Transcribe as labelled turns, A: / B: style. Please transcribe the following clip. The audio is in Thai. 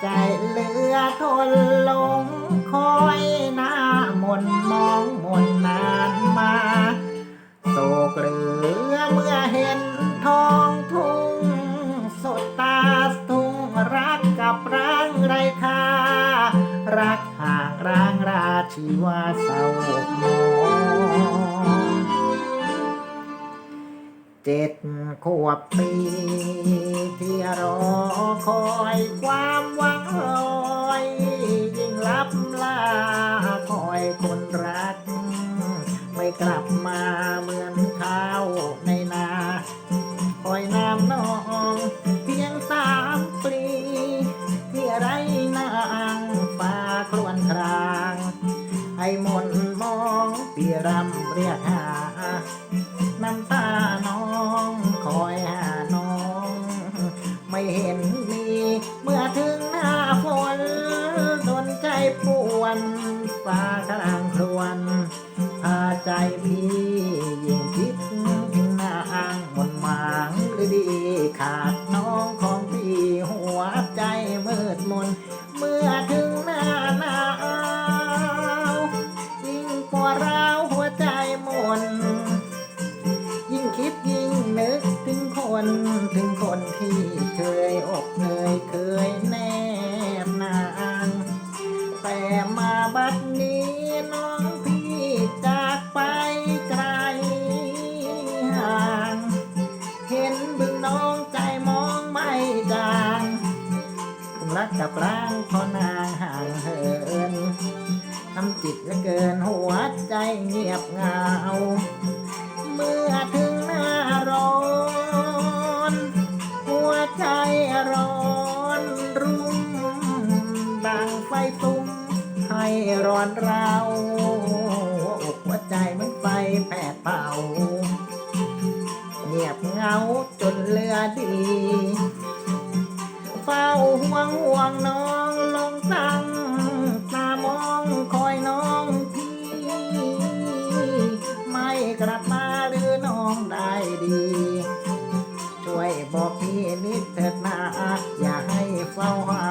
A: ใจเหลือทนลงคอยหน้ามนมองมนนานมาโศกเหลือเมื่อเห็นทองทุ่งสดตาทุ่งรักกับร่างไรคารักหากร่างราชีวาเศร้าหมอง เจ็ดขวบปีที่รอคอยความหวังลอยยิ่งลับลาคอยคนรัก ไม่กลับมาเหมือนข้าวในนาคอยน้ำนองเพียงสามปลีที่ไรนางฟ้าครวนคราง ให้มนมองปีรำเรียกหา ปวนฟ้ากลางครวนพาใจพี่ยิ่งคิดถึงนางมนหมางหรือดีขาดน้องของพี่หัวใจมืดมน เมื่อถึงหน้าหนาวยิ่งปวดร้าวหัวใจมน ยิ่งคิดยิ่งนึกถึงคนถึงคนที่เคยอกเคยเคย กับร่างพอนางห่างเหินทำจิตเหลือเกินหัวใจเงียบเหงา เมื่อถึงหน้าร้อน หัวใจร้อนรุ่มดังไฟตุ้มให้ร้อนเราหัวอกหัวใจเหมันไฟแผดเผาเงียบเหงาจนเลือดี เฝ้าห่วงห่วงน้องลงตั้งตามองคอยน้องพี่ ไม่กลับมาหรือน้องได้ดี ช่วยบอกพี่นิดเถิดนาอย่าให้เฝ้าหา